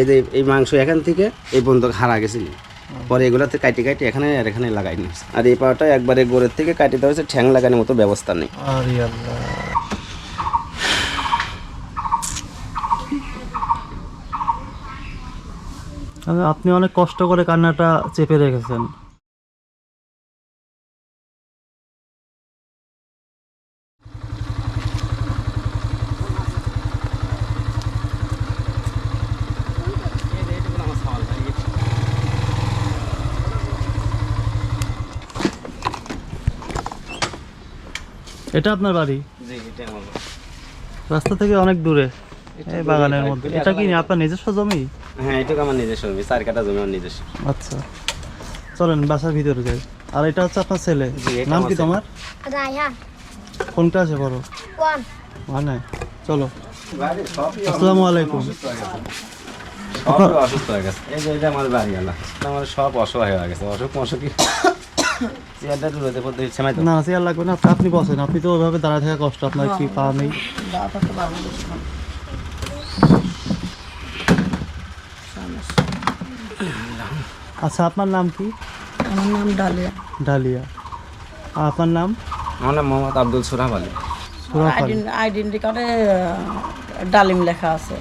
এই এই মাংস এখান থেকে এই পর্যন্ত হারা গেছিল। পরে এগুলাতে কাটি কাটি এখানে আর এখানে লাগাই নি। আর এই পাওয়াটা একবারে গোড়ের থেকে কাটি দেওয়া হয়েছে, ঠ্যাং লাগানোর মতো ব্যবস্থা নেই। আপনি অনেক কষ্ট করে কান্নাটা চেপে রেখেছেন। এটা আপনার বাড়ি? জি এটা আমার রাস্তা থেকে অনেক দূরে এই বাগানের মধ্যে। এটা কি আপনার নিজস্ব জমি? হ্যাঁ এটুকু আমার নিজস্ব জমি চার কাটা জমি আমার নিজস্ব। আচ্ছা। চলেন বাসার ভিতরে যাই। আর এটা হচ্ছে আপনার ছেলে? নাম কি তোমার? রায়হান। কোনটা আছে বড় ওয়ান। মানে চলো। আসসালামু আলাইকুম। সব অসুস্থ হয়ে গেছে। এই যে এটা আমার বাড়ি আলা আমার সব অসহায় হয়ে গেছে। অসুখ মসুখই চেয়ারটা দূরতে পড়তে ইচ্ছে না চেয়ার লাগবে না আপনি বসেন আপনি তো ওইভাবে দাঁড়ায় থাকা কষ্ট আপনার কি পা নেই? আচ্ছা আপনার নাম কি? আমার নাম ডালিয়া। ডালিয়া। আপনার নাম? আমার নাম মোহাম্মদ আব্দুল সুরাব আলী। সুরাফ আলী। আইডেন্টি কার্ডে ডালিম লেখা আছে।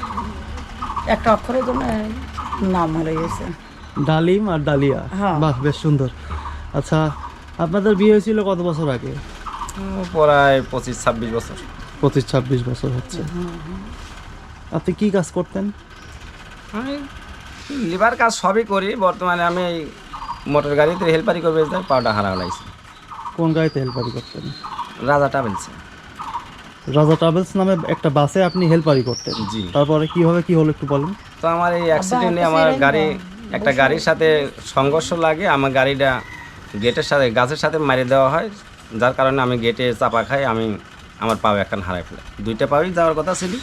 একটা অক্ষরের জন্য নাম হয়ে গেছে। ডালিম আর ডালিয়া। হ্যাঁ। বাহ বেশ সুন্দর। আচ্ছা আপনাদের বিয়ে হয়েছিল কত বছর আগে? প্রায় পঁচিশ ছাব্বিশ বছর। পঁচিশ ছাব্বিশ বছর হচ্ছে। আপনি কি কাজ করতেন? আমি লিভার কাজ সবই করি। বর্তমানে আমি এই মোটর গাড়িতে হেল্পারি করবে যাই পাউডার হারা লাইছি। কোন গাড়িতে হেল্পারি করতেন? রাজা ট্রাভেলস। রাজা ট্রাভেলস নামে একটা বাসে আপনি হেল্পারি করতেন? জি। তারপরে কীভাবে কি হলো একটু বলেন। তো আমার এই অ্যাক্সিডেন্টে আমার গাড়ি একটা গাড়ির সাথে সংঘর্ষ লাগে। আমার গাড়িটা গেটের সাথে গাছের সাথে মারি দেওয়া হয়। যার কারণে আমি গেটে চাপা খাই আমি আমার পাও একটা হারাই ফেলে। দুইটা পাওই যাওয়ার কথা ছিল।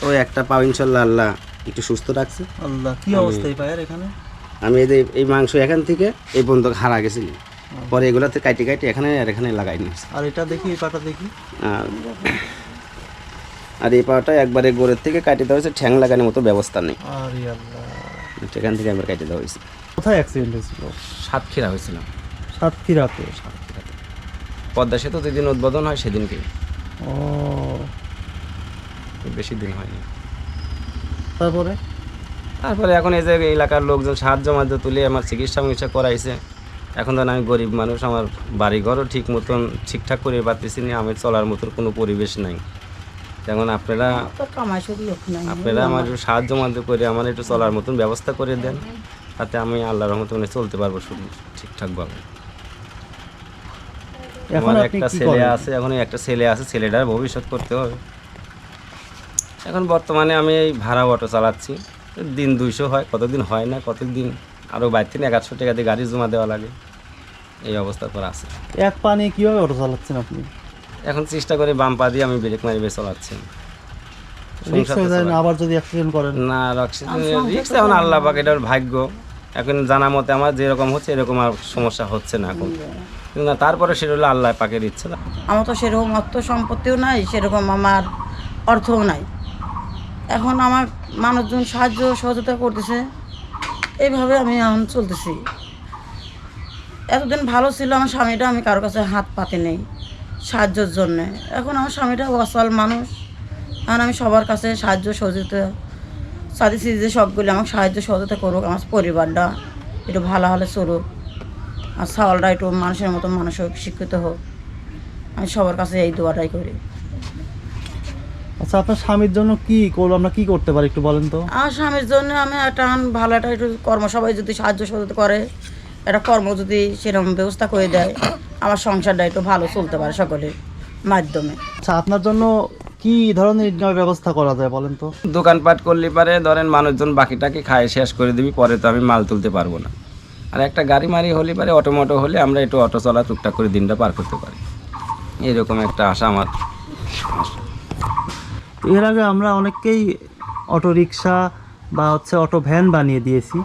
তো একটা পাও ইনশাল্লাহ আল্লাহ একটু সুস্থ রাখছে। আল্লাহ কি অবস্থায় পায়ের এখানে? আমি এই যে এই মাংস এখান থেকে এই পর্যন্ত হারা গেছিল পরে এগুলাতে কাটি কাটি এখানে আর এখানে লাগাই নিয়েছে। আর এটা দেখি এই পাটা দেখি। আর এই পাওয়াটা একবারে গোড়ের থেকে কাটিতে হয়েছে ঠ্যাং লাগানোর মতো ব্যবস্থা নেই। আরে আল্লাহ। সেখান থেকে একবার কাটিয়ে দেওয়া হয়েছে। কোথায় অ্যাক্সিডেন্ট হয়েছিল? সাতক্ষীরা হয়েছিলাম সাতক্ষীরাতে সাতক্ষীরাতে পদ্মা সেতু যেদিন উদ্বোধন হয় সেদিনকে। ও। বেশি দিন হয়নি। তারপরে? তারপরে এখন এই যে এলাকার লোকজন সাহায্য মাধ্যম তুলে আমার চিকিৎসা মিকিৎসা করাইছে। এখন ধরেন আমি গরিব মানুষ আমার বাড়িঘরও ঠিক মতন ঠিকঠাক করে পারতেছি না আমি চলার মতন কোনো পরিবেশ নাই। যেমন আপনারা আপনারা আমার একটু সাহায্য মাধ্যম করে আমার একটু চলার মতন ব্যবস্থা করে দেন। তাতে আমি আল্লাহর রহমতে মানে চলতে পারব শুধু ঠিকঠাকভাবে। এখন আমার একটা ছেলে আছে এখন একটা ছেলে আছে ছেলেটার ভবিষ্যৎ করতে হবে। এখন বর্তমানে আমি এই ভাড়া অটো চালাচ্ছি। দিন দুইশো হয় কতদিন হয় না কতদিন? আরও বাইর থেকে এগারোশো টাকা দিয়ে গাড়ি জমা দেওয়া লাগে। এই অবস্থার পর আছে। এক পা নিয়ে কীভাবে অটো চালাচ্ছেন আপনি? এখন চেষ্টা করে বাম পা দিয়ে আমি ব্রেক মারি বেশ চালাচ্ছি। আবার যদি অ্যাক্সিডেন্ট করেন? না রিক্স এখন আল্লাহ পাক এটার ভাগ্য। এখন জানা মতে আমার যেরকম হচ্ছে, এরকম আর সমস্যা হচ্ছে না এখন। কিন্তু না, তারপরে সেটা হলো আল্লাহ পাকের ইচ্ছে। আমার তো সেরকম অর্থ সম্পত্তিও নাই, সেরকম আমার অর্থও নাই। এখন আমার মানুষজন সাহায্য সহযোগিতা করতেছে, এইভাবে আমি এখন চলতেছি। এতদিন ভালো ছিল আমার স্বামীটা, আমি কারোর কাছে হাত পাতে নেই সাহায্যের জন্যে। এখন আমার স্বামীটা অসল মানুষ। এখন আমি সবার কাছে সাহায্য সহযোগিতা চাইতেছি যে সবগুলি আমাকে সাহায্য সহযোগিতা করুক আমার পরিবারটা একটু ভালো হলে চলুক। আর চাওয়ালটা একটু মানুষের মতো মানসিক শিক্ষিত হোক। আমি সবার কাছে এই দোয়াটাই করি। আচ্ছা আপনার স্বামীর জন্য কি করব আমরা কি করতে পারি একটু বলেন তো? আমার স্বামীর জন্য আমি একটা ভালো একটা একটু কর্ম সবাই যদি সাহায্য সহযোগিতা করে একটা কর্ম যদি সেরকম ব্যবস্থা করে দেয় আমার সংসারটা একটু ভালো চলতে পারে সকলের মাধ্যমে। আচ্ছা আপনার জন্য কি ধরনের নেওয়ার ব্যবস্থা করা যায় বলেন তো? দোকানপাট করলে পারে ধরেন মানুষজন বাকিটাকে খায় শেষ করে দিবি পরে তো আমি মাল তুলতে পারব না। আর একটা গাড়ি মারি হলে পারে অটোমোটো হলে আমরা একটু অটো চলা টুকটাক করে দিনটা পার করতে পারি। এরকম একটা আশা আমার। এর আগে আমরা অনেককেই অটো রিক্সা বা হচ্ছে অটো ভ্যান বানিয়ে দিয়েছি।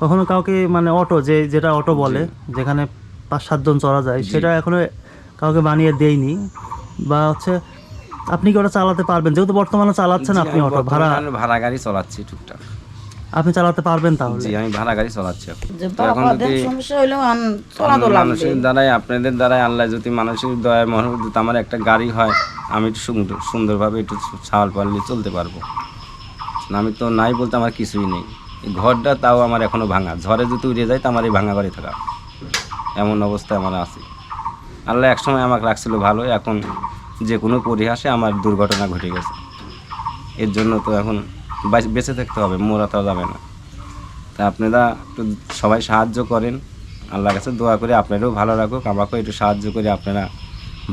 কখনো কাউকে মানে অটো যে যেটা অটো বলে যেখানে পাঁচ সাতজন চড়া যায় সেটা এখনও কাউকে বানিয়ে দেয়নি বা হচ্ছে আপনি কি ওটা চালাতে পারবেন? যেহেতু বর্তমানে চালাচ্ছেন আপনি অটো ভাড়া ভাড়া গাড়ি চালাচ্ছি টুকটাক। আপনি চালাতে পারবেন তাহলে? জি আমি ভাড়া গাড়ি চালাচ্ছি এখন। যে বাবা যদি সমস্যা লাগবে। মানুষের দ্বারাই আপনাদের দ্বারাই আল্লাহ যদি মানুষের দয়ায় মনোবুদ্ধ আমার একটা গাড়ি হয় আমি একটু সুন্দর সুন্দরভাবে একটু ছাওয়াল পারলে চলতে পারব। আমি তো নাই বলতে আমার কিছুই নেই। ঘরটা তাও আমার এখনও ভাঙা। ঝড়ে যদি উড়ে যায় তো আমার এই ভাঙা ঘরে থাকা। এমন অবস্থায় আমার আছে। আল্লাহ একসময় আমাকে রাখছিল ভালো এখন যে কোনো পরিহাসে আমার দুর্ঘটনা ঘটে গেছে। এর জন্য তো এখন বেঁচে থাকতে হবে মোরা তো যাবে না। তা আপনারা একটু সবাই সাহায্য করেন। আল্লাহর কাছে দোয়া করে আপনারাও ভালো রাখুক আমাকেও একটু সাহায্য করে আপনারা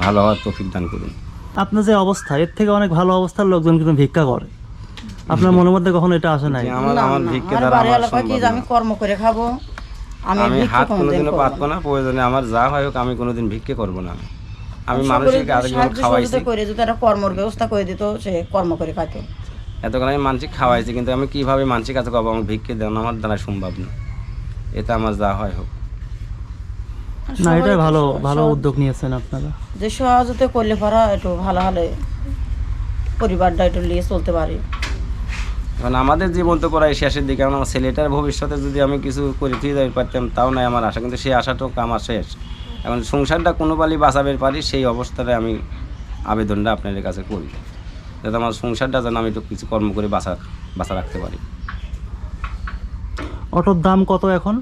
ভালো হওয়ার তৌফিক দান করুন। আপনার যে অবস্থা এর থেকে অনেক ভালো অবস্থার লোকজন কিন্তু ভিক্ষা করে। আপনার মনের মধ্যে কখনো এটা আসে নাই? আমার আমার না, ভিক্ষে দ্বারা আমার আমি কর্ম করে খাব আমি হাত কোনোদিনও পাতবো না। না প্রয়োজনে আমার যা হয় হোক আমি কোনোদিন ভিক্ষে করব না। আমি মানুষকে আরেকজন খাওয়াইছি। করে যদি একটা কর্মর ব্যবস্থা করে দিত সে কর্ম করে খাইত। এতক্ষণ আমি মানসিক খাওয়াইছি কিন্তু আমি কীভাবে মানসিক কাছে আমার ভিক্ষে দেন আমার দ্বারা সম্ভব না। এতে আমার যা হয় হোক। না এটা ভালো ভালো উদ্যোগ নিয়েছেন আপনারা। যে সহজতে করলে পারা একটু ভালো হলে পরিবারটা একটু নিয়ে চলতে পারি। এখন আমাদের জীবন তো প্রায় শেষের দিকে আমার ছেলেটার ভবিষ্যতে যদি আমি কিছু করে দিয়ে পারতাম তাও নাই আমার আশা কিন্তু সেই আশাটাও আমার শেষ। এখন সংসারটা কোনো পালি বাঁচাবে পারি সেই অবস্থায় আমি আবেদনটা আপনাদের কাছে করি। যাতে আমার সংসারটা যেন আমি একটু কিছু কর্ম করে বাঁচা বাঁচা রাখতে পারি। অটোর দাম কত এখন?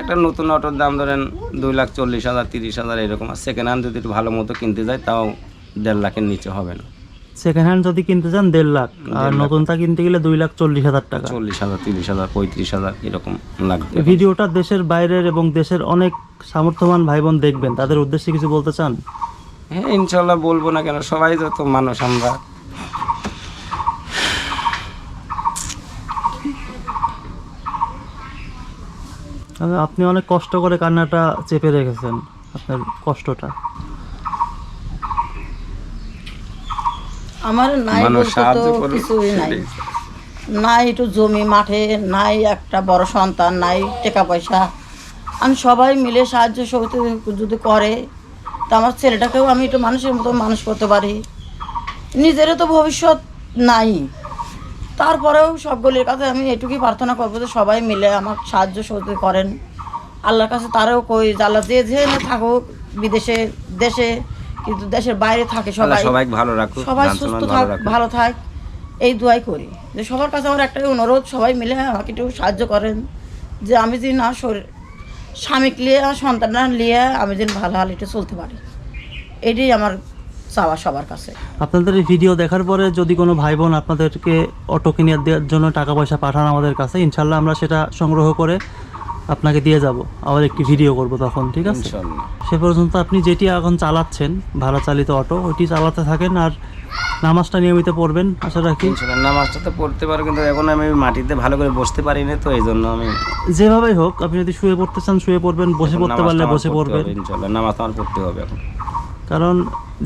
একটা নতুন অটোর দাম ধরেন দুই লাখ চল্লিশ হাজার তিরিশ হাজার এরকম আর সেকেন্ড হ্যান্ড যদি একটু ভালো মতো কিনতে যায় তাও দেড় লাখের নিচে হবে না। সেকেন্ড হ্যান্ড যদি কিনতে চান দেড় লাখ। আর নতুনটা কিনতে গেলে দুই লাখ চল্লিশ হাজার টাকা। চল্লিশ হাজার তিরিশ হাজার পঁয়ত্রিশ হাজার এরকম লাগবে। ভিডিওটা দেশের বাইরের এবং দেশের অনেক সামর্থ্যবান ভাই বোন দেখবেন। তাদের উদ্দেশ্যে কিছু বলতে চান? হ্যাঁ ইনশাল্লাহ বলব না কেন সবাই যত মানুষ আমরা। আপনি অনেক কষ্ট করে কান্নাটা চেপে রেখেছেন আপনার কষ্টটা। আমার নাই কিছুই নাই। নাই একটু জমি মাঠে নাই একটা বড় সন্তান নাই টাকা পয়সা। আমি সবাই মিলে সাহায্য সহযোগিতা যদি করে তা আমার ছেলেটাকেও আমি একটু মানুষের মতো মানুষ করতে পারি। নিজেরও তো ভবিষ্যৎ নাই। তারপরেও সবগুলির কাছে আমি এটুকুই প্রার্থনা করব যে সবাই মিলে আমার সাহায্য সহযোগিতা করেন। আল্লাহর কাছে তারাও কই যে আল্লাহ যে যে থাকুক বিদেশে দেশে কিন্তু দেশের বাইরে থাকে সবাই। সবাই ভালো রাখুক সবাই সুস্থ থাক ভালো থাক এই দোয়াই করি। যে সবার কাছে আমার একটাই অনুরোধ সবাই মিলে আমাকে একটু সাহায্য করেন যে আমি যদি না শরীর স্বামীক নিয়ে আর সন্তানরা নিয়ে আমি যেন ভালো হাল একটু চলতে পারি। এটাই আমার চাওয়া সবার কাছে। আপনাদের এই ভিডিও দেখার পরে যদি কোনো ভাই বোন আপনাদেরকে অটো কিনে দেওয়ার জন্য টাকা পয়সা পাঠান আমাদের কাছে ইনশাল্লাহ আমরা সেটা সংগ্রহ করে আপনাকে দিয়ে যাব। আবার একটি ভিডিও করব তখন ঠিক আছে? সে পর্যন্ত আপনি যেটি এখন চালাচ্ছেন ভাড়া চালিত অটো ওইটি চালাতে থাকেন আর নামাজটা নিয়মিত পড়বেন আশা রাখি। নামাজটা তো পড়তে পারো কিন্তু এখন আমি মাটিতে ভালো করে বসতে পারি না তো এই জন্য আমি যেভাবেই হোক আপনি যদি শুয়ে পড়তে চান শুয়ে পড়বেন বসে পড়তে পারলে বসে পড়বেন। নামাজ আমার পড়তে হবে এখন। কারণ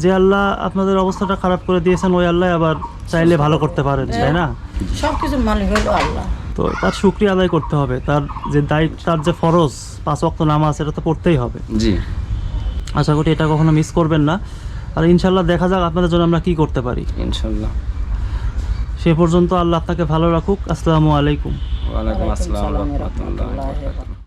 যে আল্লাহ আপনাদের অবস্থাটা খারাপ করে দিয়েছেন ওই আল্লাহ আবার চাইলে ভালো করতে পারেন তাই না? সব কিছু মালিক হইল আল্লাহ। তো তার শুক্রিয়া আদায় করতে হবে। তার যে দায়িত্ব তার যে ফরজ পাঁচ ওয়াক্ত নামাজ এটা তো পড়তেই হবে। জি। আশা করি এটা কখনো মিস করবেন না। আর ইনশাল্লাহ দেখা যাক আপনাদের জন্য আমরা কি করতে পারি। ইনশাল্লাহ সে পর্যন্ত আল্লাহ আপনাকে ভালো রাখুক। আসসালামু আলাইকুম। ওয়ালাইকুম আসসালাম